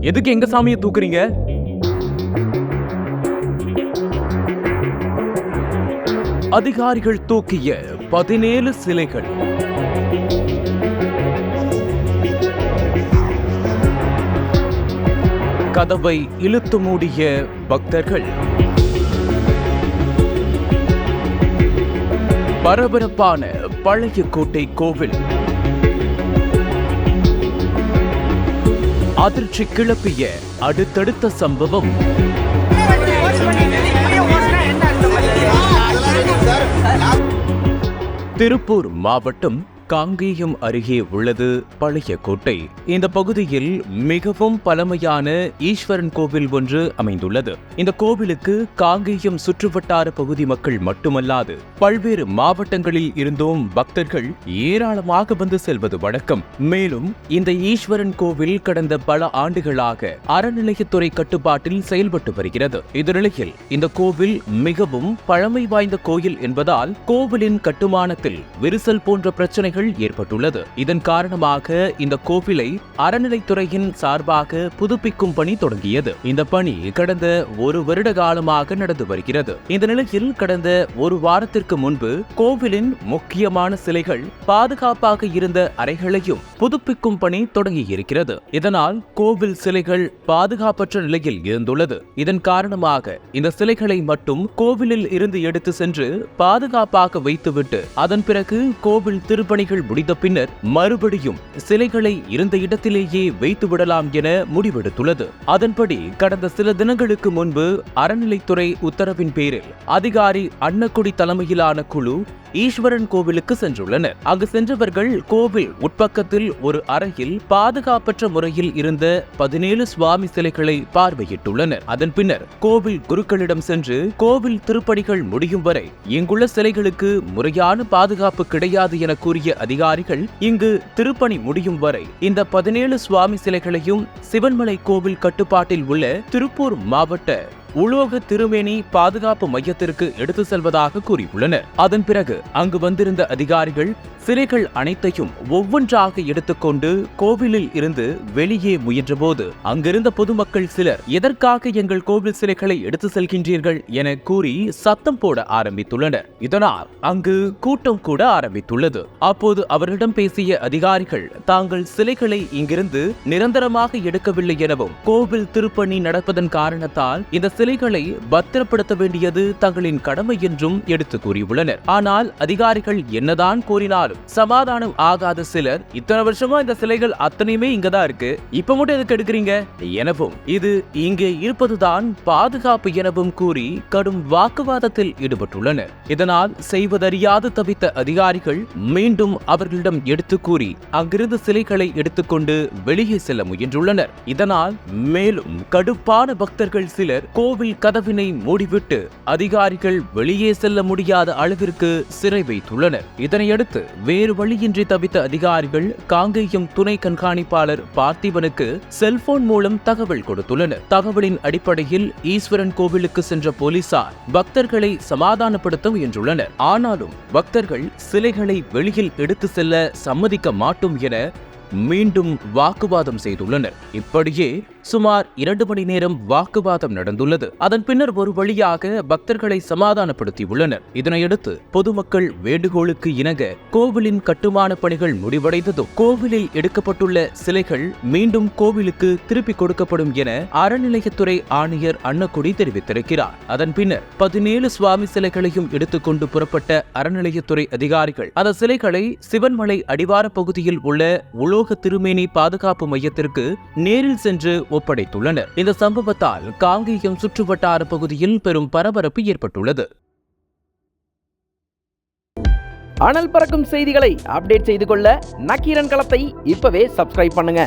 எதுக்கு எங்க சாமியை தூக்குறீங்க? அதிகாரிகள் தூக்கிய பதினேழு சிலைகள். கதவை இழுத்து மூடிய பக்தர்கள். பரபரப்பான பழைய கோட்டை கோவில். அதிர்ச்சி கிளப்பிய அடுத்தடுத்த சம்பவம். திருப்பூர் மாவட்டம் காங்கேயம் அருகே உள்ளது பழைய கோட்டை. இந்த பகுதியில் மிகவும் பழமையான ஈஸ்வரன் கோவில் ஒன்று அமைந்துள்ளது. இந்த கோவிலுக்கு காங்கேயம் சுற்றுவட்டார பகுதி மக்கள் மட்டுமல்லாது பல்வேறு மாவட்டங்களில் இருந்தும் பக்தர்கள் ஏராளமாக வந்து செல்வது வழக்கம். மேலும் இந்த ஈஸ்வரன் கோவில் கடந்த பல ஆண்டுகளாக அறநிலையத்துறை கட்டுப்பாட்டில் செயல்பட்டு வருகிறது. இந்த நிலையில் இந்த கோவில் மிகவும் பழமை வாய்ந்த கோயில் என்பதால் கோவிலின் கட்டுமானத்தில் விரிசல் போன்ற பிரச்சனை பிரச்சனைகள் ஏற்பட்டுள்ளது. இதன் காரணமாக இந்த கோவிலை அறநிலைத்துறையின் சார்பாக புதுப்பிக்கும் பணி தொடங்கியது. இந்த பணி கடந்த ஒரு வருட காலமாக நடந்து வருகிறது. இந்த நிலையில் கடந்த ஒரு வாரத்திற்கு முன்பு கோவிலின் முக்கியமான சிலைகள் பாதுகாப்பாக இருந்த அறைகளையும் புதுப்பிக்கும் பணி தொடங்கியிருக்கிறது. இதனால் கோவில் சிலைகள் பாதுகாப்பற்ற நிலையில் இருந்துள்ளது. இதன் காரணமாக இந்த சிலைகளை மட்டும் கோவிலில் இருந்து எடுத்து சென்று பாதுகாப்பாக வைத்துவிட்டு அதன் பிறகு கோவில் திருப்பணி பணிகள் முடிந்த பின்னர் மறுபடியும் சிலைகளை இருந்த இடத்திலேயே வைத்து விடலாம் என முடிவெடுத்துள்ளது. அதன்படி கடந்த சில தினங்களுக்கு முன்பு அறநிலைத்துறை உத்தரவின் பேரில் அதிகாரி அன்னக்குடி தலைமையிலான குழு ஈஸ்வரன் கோவிலுக்கு சென்றுள்ளனர். அங்கு சென்றவர்கள் கோவில் உட்பக்கத்தில் ஒரு அறையில் பாதுகாப்பற்ற முறையில் இருந்த பதினேழு சுவாமி சிலைகளை பார்வையிட்டுள்ளனர். அதன் பின்னர் கோவில் குருக்களிடம் சென்று கோவில் திருப்பணிகள் முடியும் வரை இங்குள்ள சிலைகளுக்கு முறையான பாதுகாப்பு கிடையாது என கூறிய அதிகாரிகள் இங்கு திருப்பணி முடியும் வரை இந்த பதினேழு சுவாமி சிலைகளையும் சிவன்மலை கோவில் கட்டுப்பாட்டில் உள்ள திருப்பூர் மாவட்ட உலோக திருமேனி பாதுகாப்பு மையத்திற்கு எடுத்து செல்வதாக கூறியுள்ளனர். அதன் பிறகு அங்கு வந்திருந்த அதிகாரிகள் சிலைகள் அனைத்தையும் ஒவ்வொன்றாக எடுத்துக்கொண்டு கோவிலில் இருந்து வெளியே முயன்றபோது அங்கிருந்த பொதுமக்கள் சிலர் எதற்காக எங்கள் கோவில் சிலைகளை எடுத்து செல்கின்றீர்கள்? என கூறி சத்தம் போட ஆரம்பித்துள்ளனர். இதனால் அங்கு கூட்டம் கூட ஆரம்பித்துள்ளது. அப்போது அவரிடம் பேசிய அதிகாரிகள் தாங்கள் சிலைகளை இங்கிருந்து நிரந்தரமாக எடுக்கவில்லை எனவும் கோவில் திருப்பணி நடப்பதன் காரணத்தால் இந்த சிலைகளை பத்திரப்படுத்த வேண்டியது தங்களின் கடமை என்றும் எடுத்து கூறியுள்ளனர். ஆனால் அதிகாரிகள் என்னதான் கூறினாலும் சமாதானம் ஆகாத சிலர் இத்தனை வருஷமா இந்த சிலைகள் அத்தனையுமே இங்கதான் இருக்கு இப்ப மட்டும் எதுக்கு எடுக்கிறீங்க? எனவும் இது இங்கே இருப்பதுதான் பாதுகாப்பு எனவும் கூறி கடும் வாக்குவாதத்தில் ஈடுபட்டுள்ளனர். இதனால் செய்வதறியாது தவித்த அதிகாரிகள் மீண்டும் அவர்களிடம் எடுத்து கூறி அங்கிருந்து சிலைகளை எடுத்துக்கொண்டு வெளியே செல்ல முயன்றுள்ளனர். இதனால் மேலும் கடுப்பான பக்தர்கள் சிலர் கோவில் கோவில் கதவினை மூடிவிட்டு அதிகாரிகள் வெளியே செல்ல முடியாத அளவிற்கு சிறை வைத்துள்ளனர். இதனையடுத்து வேறு வழியின்றி தவித்த அதிகாரிகள் காங்கேயம் துணை கண்காணிப்பாளர் பார்த்திபனுக்கு செல்போன் மூலம் தகவல் கொடுத்துள்ளனர். தகவலின் அடிப்படையில் ஈஸ்வரன் கோவிலுக்கு சென்ற போலீசார் பக்தர்களை சமாதானப்படுத்த முயன்றுள்ளனர். ஆனாலும் பக்தர்கள் சிலைகளை வெளியில் எடுத்து செல்ல சம்மதிக்க மாட்டோம் என மீண்டும் வாக்குவாதம் செய்துள்ளனர். இப்படியே சுமார் இரண்டு மணி நேரம் வாக்குவாதம் நடந்துள்ளது. அதன் பின்னர் ஒரு வழியாக பக்தர்களை சமாதானப்படுத்தியுள்ளனர். இதனையடுத்து பொதுமக்கள் வேண்டுகோளுக்கு இணங்க கோவிலின் கட்டுமான பணிகள் முடிவடைந்ததும் கோவிலில் எடுக்கப்பட்டுள்ள சிலைகள் மீண்டும் கோவிலுக்கு திருப்பிக் கொடுக்கப்படும் என அறநிலையத்துறை ஆணையர் அன்னக்குடி தெரிவித்திருக்கிறார். அதன் பின்னர் பதினேழு சுவாமி சிலைகளையும் எடுத்துக்கொண்டு புறப்பட்ட அறநிலையத்துறை அதிகாரிகள் அந்த சிலைகளை சிவன்மலை அடிவார பகுதியில் உள்ள உலோக திருமேனி பாதுகாப்பு மையத்திற்கு நேரில் சென்று ஒப்படைத்துள்ளனர். இந்த சம்பவத்தால் காங்கேயம் சுற்றுவட்டார பகுதியில் பெரும் பரபரப்பு ஏற்பட்டுள்ளது. அனல் பறக்கும் செய்திகளை அப்டேட் செய்து கொள்ள நக்கீரன் களத்தை இப்பவே சப்ஸ்கிரைப் பண்ணுங்க.